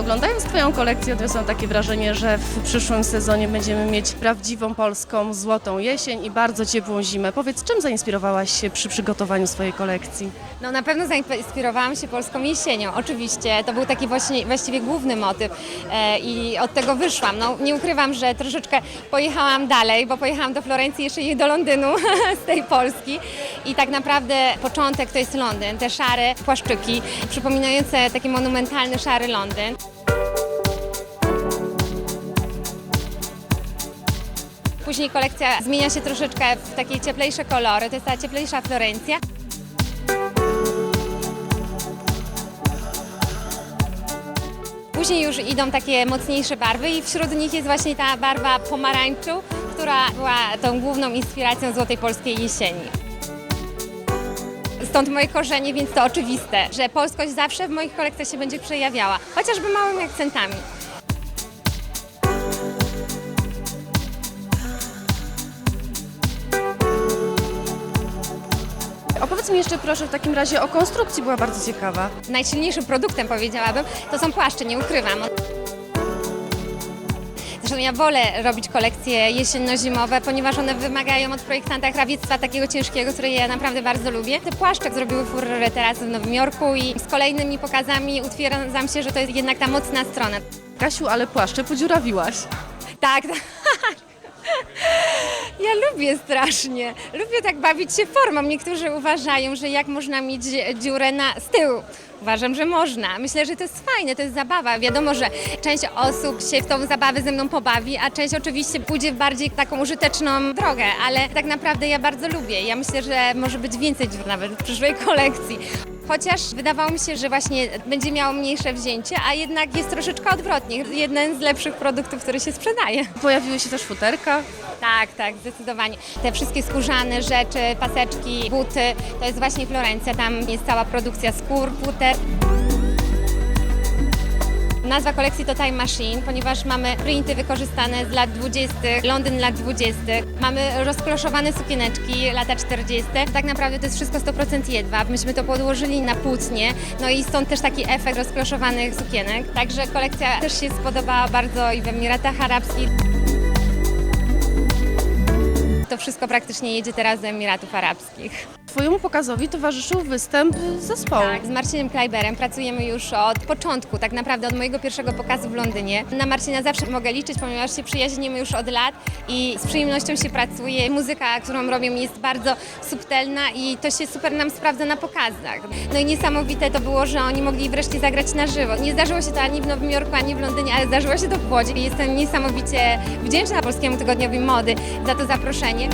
oglądając Twoją kolekcję odniosłam takie wrażenie, że w przyszłym sezonie będziemy mieć prawdziwą polską złotą jesień i bardzo ciepłą zimę. Powiedz, czym zainspirowałaś się przy przygotowaniu swojej kolekcji? No na pewno zainspirowałam się polską jesienią. Oczywiście to był taki właśnie, właściwie główny motyw e, i od tego wyszłam. No nie ukrywam, że troszeczkę pojechałam dalej, bo pojechałam do Florencji, jeszcze i do Londynu z tej Polski i tak naprawdę początek to jest Londyn, te szare płaszczyki przypominające taki monumentalny szary Londyn. Później kolekcja zmienia się troszeczkę w takie cieplejsze kolory, to jest ta cieplejsza Florencja. Później już idą takie mocniejsze barwy i wśród nich jest właśnie ta barwa pomarańczu, która była tą główną inspiracją Złotej Polskiej Jesieni. Stąd moje korzenie, więc to oczywiste, że polskość zawsze w moich kolekcjach się będzie przejawiała, chociażby małymi akcentami. Opowiedz mi jeszcze proszę w takim razie o konstrukcji, była bardzo ciekawa. Najsilniejszym produktem, powiedziałabym, to są płaszcze, nie ukrywam. Zresztą ja wolę robić kolekcje jesienno-zimowe, ponieważ one wymagają od projektanta krawiectwa takiego ciężkiego, które ja naprawdę bardzo lubię. Te płaszcze zrobiły furorę teraz w Nowym Jorku i z kolejnymi pokazami utwierdzam się, że to jest jednak ta mocna strona. Kasiu, ale płaszcze podziurawiłaś. Tak, tak. Lubię strasznie. Lubię tak bawić się formą. Niektórzy uważają, że jak można mieć dziurę na z tyłu. Uważam, że można. Myślę, że to jest fajne, to jest zabawa. Wiadomo, że część osób się w tą zabawę ze mną pobawi, a część oczywiście pójdzie w bardziej taką użyteczną drogę, ale tak naprawdę ja bardzo lubię. Ja myślę, że może być więcej dziur nawet w przyszłej kolekcji. Chociaż wydawało mi się, że właśnie będzie miało mniejsze wzięcie, a jednak jest troszeczkę odwrotnie. Jeden z lepszych produktów, który się sprzedaje. Pojawiły się też futerka. Tak, tak, zdecydowanie. Te wszystkie skórzane rzeczy, paseczki, buty, to jest właśnie Florencja. Tam jest cała produkcja skór, futer. Nazwa kolekcji to Time Machine, ponieważ mamy printy wykorzystane z lat 20., Londyn lat 20. Mamy rozkloszowane sukieneczki lata 40. Tak naprawdę to jest wszystko 100% jedwab. Myśmy to podłożyli na płótnie, no i stąd też taki efekt rozkloszowanych sukienek. Także kolekcja też się spodobała bardzo i w Emiratach Arabskich. To wszystko praktycznie jedzie teraz do Emiratów Arabskich. Twojemu pokazowi towarzyszył występ zespołu. Tak, z Marcinem Kleiberem pracujemy już od początku, tak naprawdę od mojego pierwszego pokazu w Londynie. Na Marcina zawsze mogę liczyć, ponieważ się przyjaźnimy już od lat i z przyjemnością się pracuje. Muzyka, którą robią jest bardzo subtelna i to się super nam sprawdza na pokazach. No i niesamowite to było, że oni mogli wreszcie zagrać na żywo. Nie zdarzyło się to ani w Nowym Jorku, ani w Londynie, ale zdarzyło się to w Łodzi. Jestem niesamowicie wdzięczna Polskiemu Tygodniowi Mody za to zaproszenie.